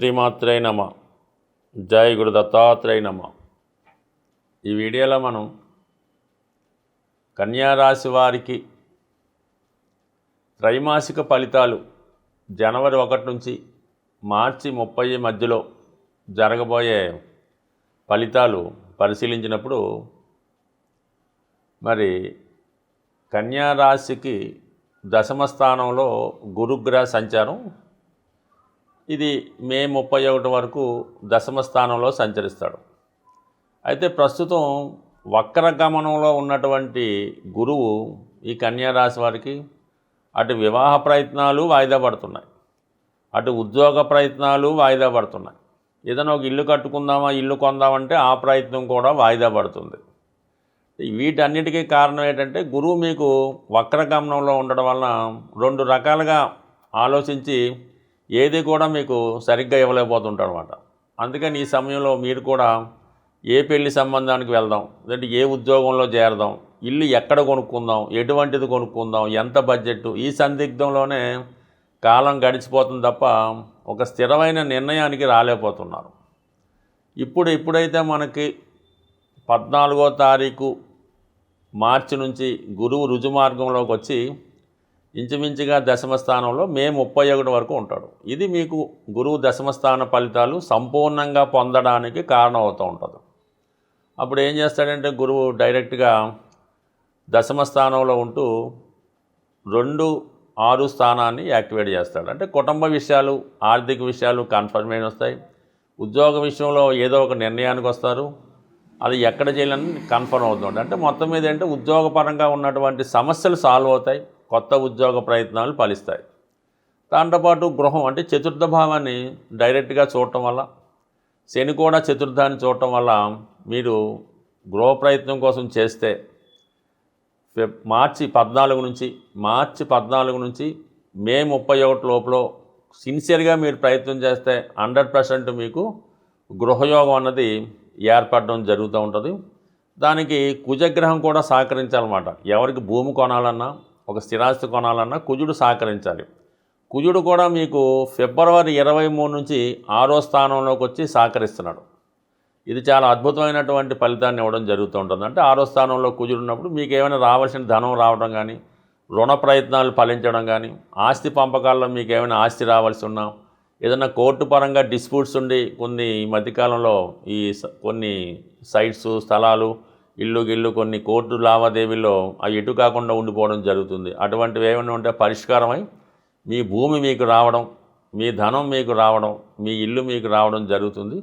శ్రీమాత్రే నమ. జై గురు దత్తాత్రేయ నమ. ఈ వీడియోలో మనం కన్యారాశి వారికి త్రైమాసిక ఫలితాలు జనవరి ఒకటి నుంచి మార్చి ముప్పై మధ్యలో జరగబోయే ఫలితాలు పరిశీలించినప్పుడు మరి కన్యారాశికి దశమ స్థానంలో గురుగ్రహ సంచారం ఇది మే ముప్పై ఒకటి వరకు దశమ స్థానంలో సంచరిస్తాడు. అయితే ప్రస్తుతం వక్ర గమనంలో ఉన్నటువంటి గురువు ఈ కన్యారాశి వారికి అటు వివాహ ప్రయత్నాలు వాయిదా పడుతున్నాయి. అటు ఉద్యోగ ప్రయత్నాలు వాయిదా పడుతున్నాయి. ఏదైనా ఒక ఇల్లు కట్టుకుందామా ఇల్లు కొందామంటే ఆ ప్రయత్నం కూడా వాయిదా పడుతుంది. వీటన్నిటికీ కారణం ఏంటంటే గురువు మీకు వక్రగమనంలో ఉండడం వలన రెండు రకాలుగా ఆలోచించి ఏది కూడా మీకు సరిగ్గా ఇవ్వలేకపోతుంటాడు అనమాట అందుకని ఈ సమయంలో మీరు కూడా ఏ పెళ్ళి సంబంధానికి వెళ్దాం లేదంటే ఏ ఉద్యోగంలో చేరదాం ఇల్లు ఎక్కడ కొనుక్కుందాం ఎటువంటిది కొనుక్కుందాం ఎంత బడ్జెట్ ఈ సందిగ్ధంలోనే కాలం గడిచిపోతుంది తప్ప ఒక స్థిరమైన నిర్ణయానికి రాలేకపోతున్నారు. ఇప్పుడు ఎప్పుడైతే మనకి పద్నాలుగో తారీఖు మార్చి నుంచి గురువు రుజుమార్గంలోకి వచ్చి ఇంచుమించుగా దశమ స్థానంలో మే ముప్పై ఒకటి వరకు ఉంటాడు. ఇది మీకు గురువు దశమ స్థాన ఫలితాలు సంపూర్ణంగా పొందడానికి కారణం అవుతూ ఉంటుంది. అప్పుడు ఏం చేస్తాడంటే గురువు డైరెక్ట్గా దశమ స్థానంలో ఉంటూ రెండు ఆరు స్థానాన్ని యాక్టివేట్ చేస్తాడు. అంటే కుటుంబ విషయాలు ఆర్థిక విషయాలు కన్ఫర్మేషన్ వస్తాయి. ఉద్యోగ విషయంలో ఏదో ఒక నిర్ణయానికి వస్తారు. అది ఎక్కడ చేయాలని కన్ఫర్మ్ అవుతుంది. అంటే మొత్తం మీద ఏంటంటే ఉద్యోగపరంగా ఉన్నటువంటి సమస్యలు సాల్వ్ అవుతాయి. కొత్త ఉద్యోగ ప్రయత్నాలు ఫలిస్తాయి. దాంతోపాటు గృహం అంటే చతుర్థ భావాన్ని డైరెక్ట్గా చూడటం వల్ల శని కూడా చతుర్థాన్ని చూడటం వల్ల మీరు గృహ ప్రయత్నం కోసం చేస్తే ఫెబ్ మార్చి పద్నాలుగు నుంచి మార్చి పద్నాలుగు నుంచి మే ముప్పై ఒకటి లోపల సిన్సియర్గా మీరు ప్రయత్నం చేస్తే హండ్రెడ్ పర్సెంట్ మీకు గృహయోగం అన్నది ఏర్పడడం జరుగుతూ ఉంటుంది. దానికి కుజగ్రహం కూడా సహకరించాలన్నమాట. ఎవరికి భూమి కొనాలన్నా ఒక స్థిరాస్తి కొనాలన్నా కుజుడు సహకరించాలి. కుజుడు కూడా మీకు ఫిబ్రవరి ఇరవై మూడు నుంచి ఆరో స్థానంలోకి వచ్చి సహకరిస్తున్నాడు. ఇది చాలా అద్భుతమైనటువంటి ఫలితాన్ని ఇవ్వడం జరుగుతూ ఉంటుంది అంటే ఆరో స్థానంలో కుజుడు ఉన్నప్పుడు మీకు ఏమైనా రావాల్సిన ధనం రావడం కానీ రుణ ప్రయత్నాలు ఫలించడం కానీ ఆస్తి పంపకాల్లో మీకు ఏమైనా ఆస్తి రావాల్సి ఉన్నా ఏదైనా కోర్టు పరంగా డిస్ప్యూట్స్ ఉండి కొన్ని ఈ మధ్యకాలంలో ఈ స- కొన్ని సైట్స్ స్థలాలు ఇల్లు గిల్లు కొన్ని కోర్టు లావాదేవీల్లో అవి ఎటు కాకుండా ఉండిపోవడం జరుగుతుంది. అటువంటివి ఏమైనా ఉంటే పరిష్కారమై మీ భూమి మీకు రావడం మీ ధనం మీకు రావడం మీ ఇల్లు మీకు రావడం జరుగుతుంది.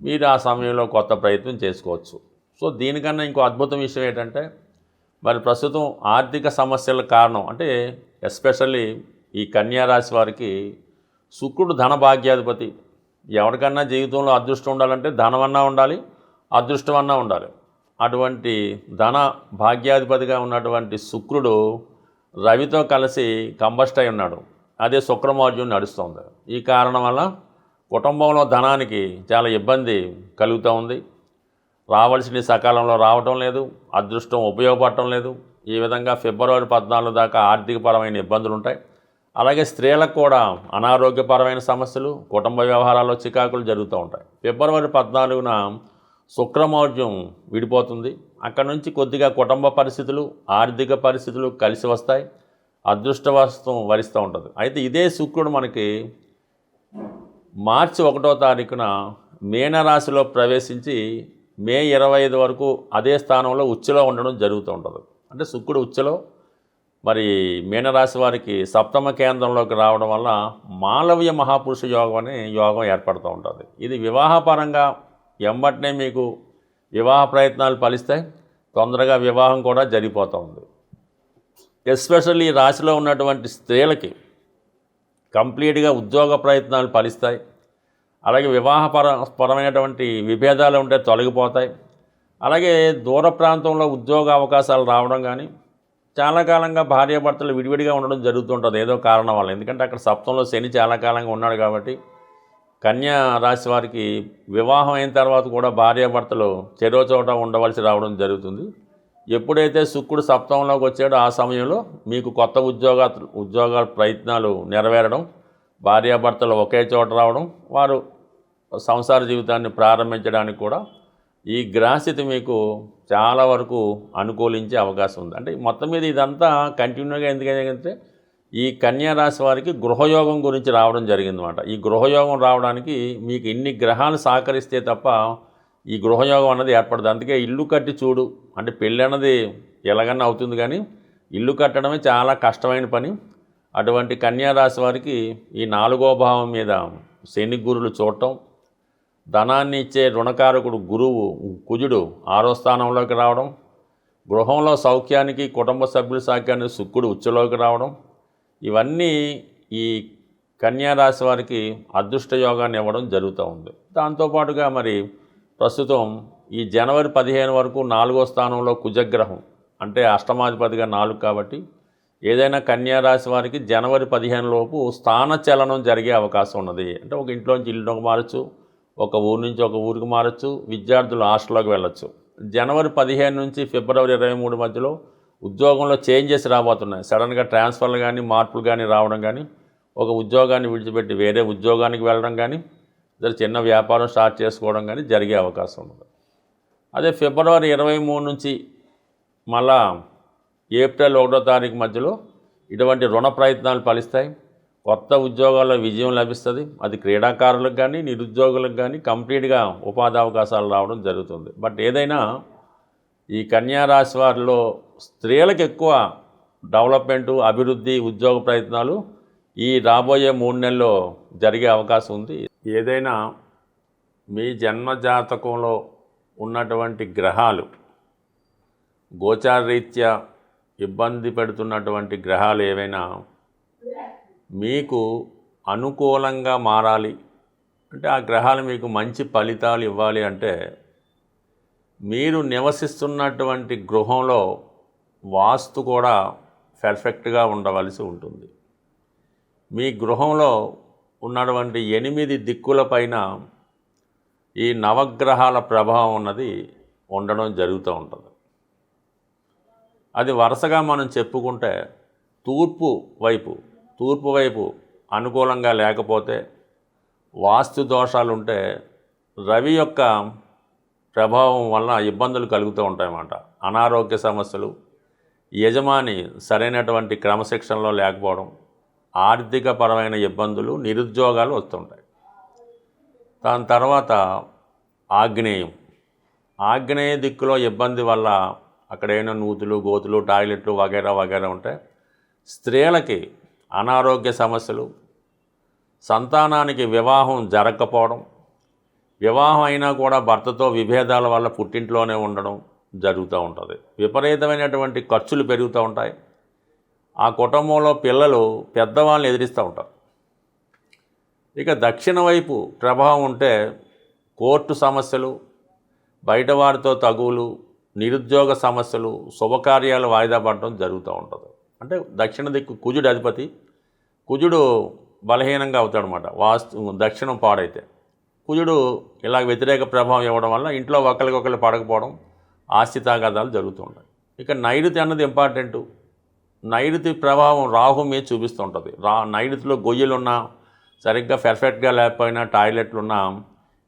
మీరు ఆ సమయంలో కొత్త ప్రయత్నం చేసుకోవచ్చు. సో దీనికన్నా ఇంకో అద్భుతం విషయం ఏంటంటే మరి ప్రస్తుతం ఆర్థిక సమస్యల కారణం అంటే ఎస్పెషల్లీ ఈ కన్యా రాశి వారికి శుక్రుడు ధన భాగ్యాధిపతి. ఎవరికన్నా జీవితంలో అదృష్టం ఉండాలంటే ధనమన్నా ఉండాలి అదృష్టమన్నా ఉండాలి. అటువంటి ధన భాగ్యాధిపతిగా ఉన్నటువంటి శుక్రుడు రవితో కలిసి కంబస్ట్ అయి ఉన్నాడు. అదే శుక్రమార్జున్ నడుస్తుంది. ఈ కారణం వల్ల కుటుంబంలో ధనానికి చాలా ఇబ్బంది కలుగుతూ ఉంది. రావాల్సిన సకాలంలో రావటం లేదు అదృష్టం ఉపయోగపడటం లేదు. ఈ విధంగా ఫిబ్రవరి పద్నాలుగు దాకా ఆర్థికపరమైన ఇబ్బందులు ఉంటాయి. అలాగే స్త్రీలకు కూడా అనారోగ్యపరమైన సమస్యలు కుటుంబ వ్యవహారాల్లో చికాకులు జరుగుతూ ఉంటాయి. ఫిబ్రవరి పద్నాలుగున శుక్రమౌర్జం విడిపోతుంది. అక్కడ నుంచి కొద్దిగా కుటుంబ పరిస్థితులు ఆర్థిక పరిస్థితులు కలిసి వస్తాయి. అదృష్టవస్తం వరిస్తూ ఉంటుంది. అయితే ఇదే శుక్రుడు మనకి మార్చి ఒకటో తారీఖున మీనరాశిలో ప్రవేశించి మే ఇరవై ఐదు వరకు అదే స్థానంలో ఉచ్చలో ఉండడం జరుగుతూ ఉంటుంది. అంటే శుక్రుడు ఉచ్చలో మరి మీనరాశి వారికి సప్తమ కేంద్రంలోకి రావడం వల్ల మాలవ్య మహాపురుష యోగం అనే యోగం ఏర్పడుతూ ఉంటుంది. ఇది వివాహపరంగా ఎంబటినే మీకు వివాహ ప్రయత్నాలు ఫలిస్తాయి. తొందరగా వివాహం కూడా జరిగిపోతూ ఉంది. ఎస్పెషల్లీ ఈ రాశిలో ఉన్నటువంటి స్త్రీలకి కంప్లీట్గా ఉద్యోగ ప్రయత్నాలు ఫలిస్తాయి. అలాగే వివాహపర పరమైనటువంటి విభేదాలు ఉంటే తొలగిపోతాయి. అలాగే దూర ప్రాంతంలో ఉద్యోగ అవకాశాలు రావడం కానీ చాలా కాలంగా భార్యాభర్తలు విడివిడిగా ఉండడం జరుగుతుంటుంది ఏదో కారణం వల్ల. ఎందుకంటే అక్కడ సప్తంలో శని చాలా కాలంగా ఉన్నాడు కాబట్టి కన్యా రాశి వారికి వివాహం అయిన తర్వాత కూడా భార్యాభర్తలు చెరో చోట ఉండవలసి రావడం జరుగుతుంది. ఎప్పుడైతే శుక్రుడు సప్తంలోకి వచ్చాడో ఆ సమయంలో మీకు కొత్త ఉద్యోగ ఉద్యోగాల ప్రయత్నాలు నెరవేరడం భార్యాభర్తలు ఒకే చోట రావడం వారు సంసార జీవితాన్ని ప్రారంభించడానికి కూడా ఈ గ్రహస్థితి మీకు చాలా వరకు అనుకూలించే అవకాశం ఉంది. అంటే మొత్తం మీద ఇదంతా కంటిన్యూగా ఎందుకంటే ఈ కన్యారాశి వారికి గృహయోగం గురించి రావడం జరిగిందన్నమాట. ఈ గృహయోగం రావడానికి మీకు ఇన్ని గ్రహాలు సహకరిస్తే తప్ప ఈ గృహయోగం అన్నది ఏర్పడదు. అందుకే ఇల్లు కట్టి చూడు. అంటే పెళ్ళి అన్నది ఎలాగన్నా అవుతుంది కానీ ఇల్లు కట్టడమే చాలా కష్టమైన పని. అటువంటి కన్యారాశి వారికి ఈ నాలుగో భావం మీద శని గురులు చూడటం ధనాన్ని ఇచ్చే రుణకారకుడు గురువు కుజుడు ఆరో స్థానంలోకి రావడం గృహంలో సౌఖ్యానికి కుటుంబ సభ్యుల సౌఖ్యానికి శుక్రుడు ఉచ్చలోకి రావడం ఇవన్నీ ఈ కన్యారాశి వారికి అదృష్ట యోగాన్ని ఇవ్వడం జరుగుతూ ఉంది. దాంతోపాటుగా మరి ప్రస్తుతం ఈ జనవరి పదిహేను వరకు నాలుగో స్థానంలో కుజగ్రహం అంటే అష్టమాధిపతిగా నాలుగు కాబట్టి ఏదైనా కన్యారాశి వారికి జనవరి పదిహేను లోపు స్థాన చలనం జరిగే అవకాశం ఉన్నది. అంటే ఒక ఇంట్లోంచి ఇల్లుకి మారచ్చు ఒక ఊరు నుంచి ఒక ఊరికి మారచ్చు విద్యార్థులు హాస్టల్లోకి వెళ్ళొచ్చు. జనవరి పదిహేను నుంచి ఫిబ్రవరి ఇరవై మూడు మధ్యలో ఉద్యోగంలో చేంజెస్ రాబోతున్నాయి. సడన్గా ట్రాన్స్ఫర్లు కానీ మార్పులు కానీ రావడం కానీ ఒక ఉద్యోగాన్ని విడిచిపెట్టి వేరే ఉద్యోగానికి వెళ్ళడం కానీ ఇద్దరు చిన్న వ్యాపారం స్టార్ట్ చేసుకోవడం కానీ జరిగే అవకాశం ఉంది అదే ఫిబ్రవరి ఇరవై మూడు నుంచి మళ్ళా ఏప్రిల్ ఒకటో తారీఖు మధ్యలో ఇటువంటి రుణ ప్రయత్నాలు ఫలిస్తాయి. కొత్త ఉద్యోగాల్లో విజయం లభిస్తుంది. అది క్రీడాకారులకు కానీ నిరుద్యోగులకు కానీ కంప్లీట్గా ఉపాధి అవకాశాలు రావడం జరుగుతుంది. బట్ ఏదైనా ఈ కన్యా రాశి వారిలో స్త్రీలకు ఎక్కువ డెవలప్మెంటు అభివృద్ధి ఉద్యోగ ప్రయత్నాలు ఈ రాబోయే మూడు నెలల్లో జరిగే అవకాశం ఉంది. ఏదైనా మీ జన్మ జాతకంలో ఉన్నటువంటి గ్రహాలు గోచారరీత్యా ఇబ్బంది పెడుతున్నటువంటి గ్రహాలు ఏవైనా మీకు అనుకూలంగా మారాలి అంటే ఆ గ్రహాలు మీకు మంచి ఫలితాలు ఇవ్వాలి అంటే మీరు నివసిస్తున్నటువంటి గృహంలో వాస్తు కూడా పర్ఫెక్ట్గా ఉండవలసి ఉంటుంది. మీ గృహంలో ఉన్నటువంటి ఎనిమిది దిక్కుల పైన ఈ నవగ్రహాల ప్రభావం ఉన్నది ఉండడం జరుగుతూ ఉంటుంది. అది వరుసగా మనం చెప్పుకుంటే తూర్పు వైపు తూర్పు వైపు అనుకూలంగా లేకపోతే వాస్తు దోషాలు ఉంటే రవి యొక్క ప్రభావం వలన ఇబ్బందులు కలుగుతూ ఉంటాయన్నమాట. అనారోగ్య సమస్యలు యజమాని సరైనటువంటి క్రమశిక్షణలో లేకపోవడం ఆర్థికపరమైన ఇబ్బందులు నిరుద్యోగాలు వస్తుంటాయి. దాని తర్వాత ఆగ్నేయం. ఆగ్నేయ దిక్కులో ఇబ్బంది వల్ల అక్కడైనా నూతులు గోతులు టాయిలెట్లు వగేరా వగేరా ఉంటాయి స్త్రీలకి అనారోగ్య సమస్యలు సంతానానికి వివాహం జరగకపోవడం వివాహం అయినా కూడా భర్తతో విభేదాల వల్ల పుట్టింట్లోనే ఉండడం జరుగుతూ ఉంటుంది. విపరీతమైనటువంటి ఖర్చులు పెరుగుతూ ఉంటాయి. ఆ కుటుంబంలో పిల్లలు పెద్దవాళ్ళని ఎదిరిస్తూ ఉంటారు. ఇక దక్షిణ వైపు ప్రభావం ఉంటే కోర్టు సమస్యలు బయట వారితో తగువులు నిరుద్యోగ సమస్యలు శుభకార్యాలు వాయిదా పడడం జరుగుతూ ఉంటుంది. అంటే దక్షిణ దిక్కు కుజుడు అధిపతి. కుజుడు బలహీనంగా అవుతాడనమాట వాస్తు దక్షిణం పాడైతే. కుజుడు ఇలా వ్యతిరేక ప్రభావం ఇవ్వడం వల్ల ఇంట్లో ఒకరికొకరు పడకపోవడం ఆస్తి తాగాదాలు జరుగుతూ ఉంటాయి. ఇక నైరుతి అన్నది ఇంపార్టెంటు నైరుతి ప్రభావం రాహు మీద చూపిస్తూ ఉంటుంది. రా నైరుతిలో గొయ్యలున్నా సరిగ్గా పెర్ఫెక్ట్గా లేకపోయినా టాయిలెట్లు ఉన్నా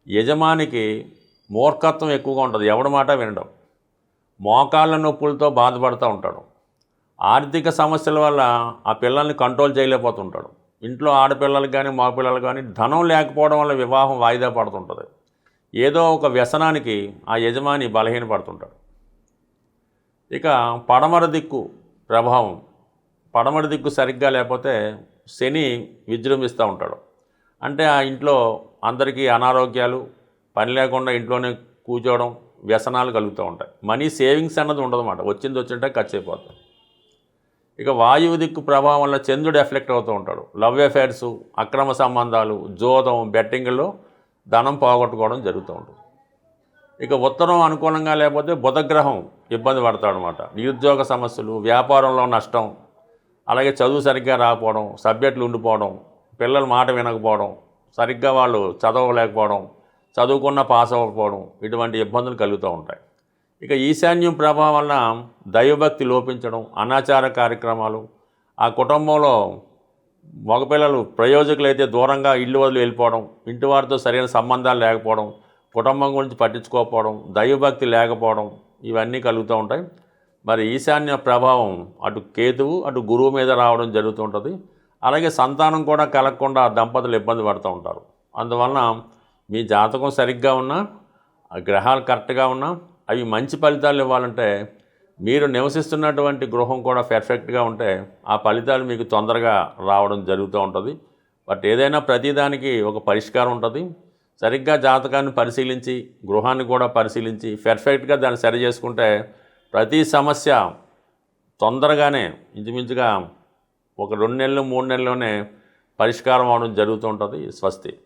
యజమానికి మూర్ఖత్వం ఎక్కువగా ఉంటుంది. ఎవడి మాట వినడం? మోకాళ్ళ నొప్పులతో బాధపడుతూ ఉంటాడు. ఆర్థిక సమస్యల వల్ల ఆ పిల్లల్ని కంట్రోల్ చేయలేకపోతుంటాడు ఇంట్లో ఆడపిల్లలకు కానీ మగపిల్లలకు కానీ ధనం లేకపోవడం వల్ల వివాహం వాయిదా పడుతుంటుంది. ఏదో ఒక వ్యసనానికి ఆ యజమాని బలహీనపడుతుంటాడు. ఇక పడమర దిక్కు ప్రభావం. పడమర దిక్కు సరిగ్గా లేకపోతే శని విజృంభిస్తూ ఉంటాడు. అంటే ఆ ఇంట్లో అందరికీ అనారోగ్యాలు పని లేకుండా ఇంట్లోనే కూర్చోవడం వ్యసనాలు కలుగుతూ ఉంటాయి. మనీ సేవింగ్స్ అన్నది ఉండదన్నమాట. వచ్చింది వచ్చింటే ఖర్చు అయిపోతుంది ఇక వాయువు దిక్కు ప్రభావం వల్ల చంద్రుడు ఎఫెక్ట్ అవుతూ ఉంటాడు. లవ్ అఫైర్స్ అక్రమ సంబంధాలు జోదం బెట్టింగ్లో ధనం పోగొట్టుకోవడం జరుగుతూ ఉంటుంది. ఇక ఉత్తరం అనుకూలంగా లేకపోతే బుధగ్రహం ఇబ్బంది పడతాడు అనమాట నిరుద్యోగ సమస్యలు వ్యాపారంలో నష్టం అలాగే చదువు సరిగ్గా రాకపోవడం సబ్జెక్టులు ఉండిపోవడం పిల్లలు మాట వినకపోవడం సరిగ్గా వాళ్ళు చదవలేకపోవడం చదువుకున్న పాస్ అవ్వకపోవడం ఇటువంటి ఇబ్బందులు కలుగుతూ ఉంటాయి. ఇక ఈశాన్యం ప్రభావం వలన దైవభక్తి లోపించడం అనాచార కార్యక్రమాలు ఆ కుటుంబంలో మగపిల్లలు ప్రయోజకులు అయితే దూరంగా ఇల్లు వదిలి వెళ్ళిపోవడం ఇంటి వారితో సరైన సంబంధాలు లేకపోవడం కుటుంబం గురించి పట్టించుకోకపోవడం దైవభక్తి లేకపోవడం ఇవన్నీ కలుగుతూ ఉంటాయి. మరి ఈశాన్య ప్రభావం అటు కేతువు అటు గురువు మీద రావడం జరుగుతూ ఉంటుంది. అలాగే సంతానం కూడా కలగకుండా దంపతులు ఇబ్బంది పడుతూ ఉంటారు. అందువలన మీ జాతకం సరిగ్గా ఉన్నా ఆ గ్రహాలు కరెక్ట్గా ఉన్నా అవి మంచి ఫలితాలు ఇవ్వాలంటే మీరు నివసిస్తున్నటువంటి గృహం కూడా పెర్ఫెక్ట్గా ఉంటే ఆ ఫలితాలు మీకు తొందరగా రావడం జరుగుతూ ఉంటుంది. బట్ ఏదైనా ప్రతిదానికి ఒక పరిష్కారం ఉంటుంది. సరిగ్గా జాతకాన్ని పరిశీలించి గృహాన్ని కూడా పరిశీలించి పెర్ఫెక్ట్గా దాన్ని సరి చేసుకుంటే ప్రతి సమస్య తొందరగానే ఇంచుమించుగా ఒక రెండు నెలలు మూడు నెలల్లోనే పరిష్కారం అవడం జరుగుతూ ఉంటుంది. స్వస్తి.